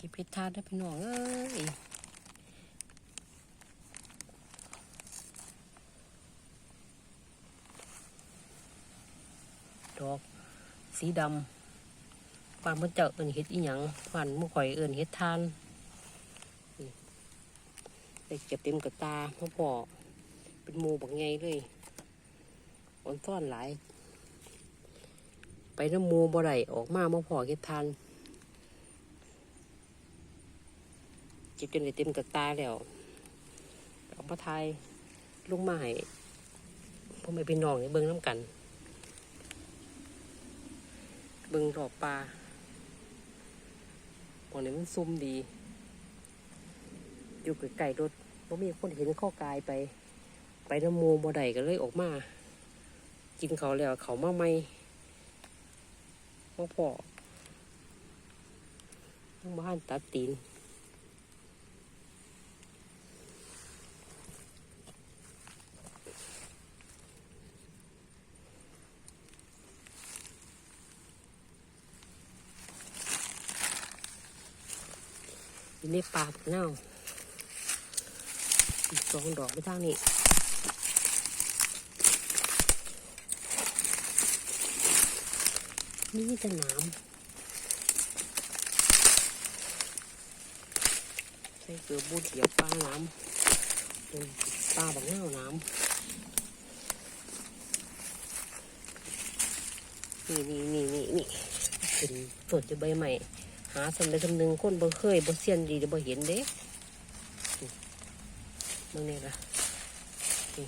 ก็บเห็ดทานได้พี่น้องเอ้ยดอกสีดำความมันเจ้าเอินเห็ดอีหยังฝันมุข่อยเอินเห็ดทานได้เก็บเต็มกระตาพ่อพ่อเป็นหมูบักไงเลยอ่อนซ่อนหลาย ไปน้ำหมูบ่ได้ออกมามาพอเห็ดทาน เก็บจนได้เต็มกระตาแล้วเอามาทายลุงมาให้พ่อไม่เป็นน้องให้เบิ่งน้ำกัน เบิ่งรอบปลาตอนนี้มันซุ่มดี อยู่ไกลๆรถบ่มีคนเห็นข้อกายไป ไปน้ำมูบ่ได้ก็เลยออกมา กินเขาแล้วเขามาไม่มาพอต้องบ้านตัดตีน อยู่ในป่าบกเน่าอีกสองดอกไปทางนี้นี่มีแต่น้ำใส่เกลือบูดเหยียบปลาน้ำเป็นปลาบักเน่าน้ำนี่นี่นี่นี่นี่เป็นสดจะใบใหม่าสำเร็จสำหนึ่งคนบ่เคยบ่เซียนดีบ่เห็นเด้มึงนี่ละนี่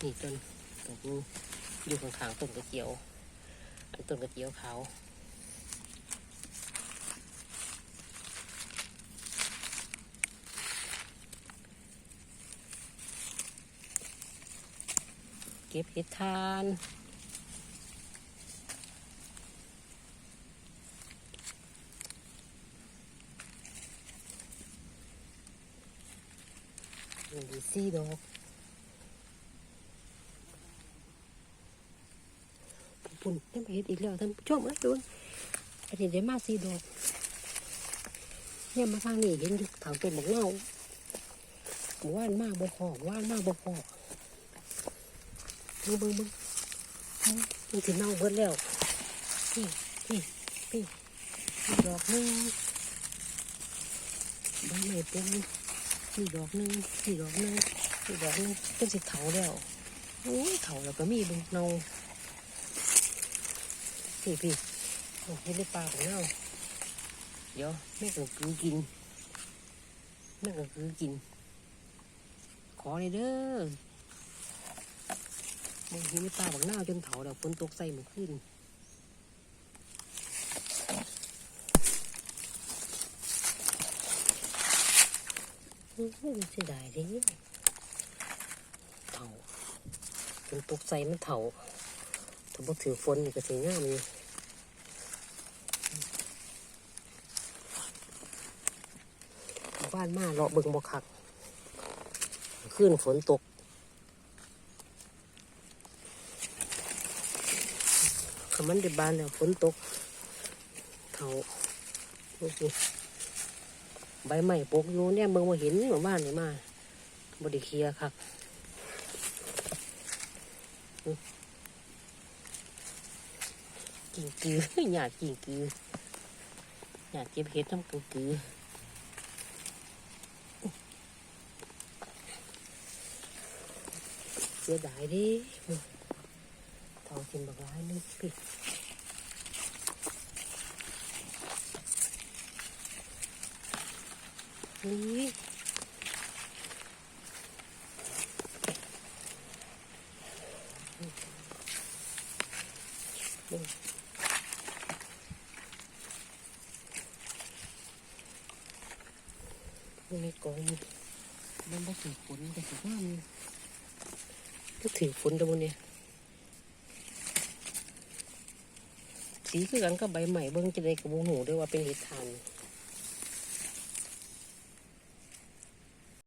นี่ต้นดอกนี้อยู่ข้างๆต้นกระเจียวอันต้นกระเจียวขาวเก็บเห็ดทาน หนึ่งดีสี่ดอกปุ่นนี่มาเห็นอีกแล้วท่านผู้ชมเอ้ยดูประเดี๋ยวได้มาสี่ดอกเนี่ยมาทางนี้เห็นอยู่ทางต้นหมกเน่าว่านมากบ่พอหมู่ว่านมากบ่พอเบิ่งเบิ่งเบิ่งเอ้ามันสิเน่าเบิดแล้วพี่พี่พี่ดอกนึงใบไม้เป็น สี่ดอกหนึงสี่ดอกหนึงสี่ดอกหนึงจนสิเถาแล้วโอ้ยเถาแล้วก็มีบึงเนาพี่พี่โอ้ยได้ปลาของเราเดี๋ยวแม่ก็คือกินแม่ก็คือกิน ขอเลยเด้อมองเห็นได้ปลาบักหน้าจนเถาแล้วฝนตกใส่หมือขึ้นอื้อหือ เสียดายเดิเถาฝนตกใส่มันเถาถ้าบ่ถือฝนนี่ก็สิงามอยู่บ้านมาเลาะเบิ่งบ่คักขึ้นฝนตกคำมันเดืบานแล้วฝนตกเถาดูสิ ใบไม้ปกอยู่เนี่ยเบิ่งมาเห็นหมู่บ้านนี่มาบไดิเคียร์ครับกิ่งกือหยาดกิ่งกือหยาดเก็บเห็ดน้ำกิ่งกือเสียดายดิท่ากินบักร้ายนึงพี่ นี่ยังไงกองมันบ่ถือฝนแต่สิว่ามันก็ถือฝนตรงนี้สีคือกันกับใบใหม่เบิ่งจะได้กับวงหูด้วยว่าเป็นเห็ดทาน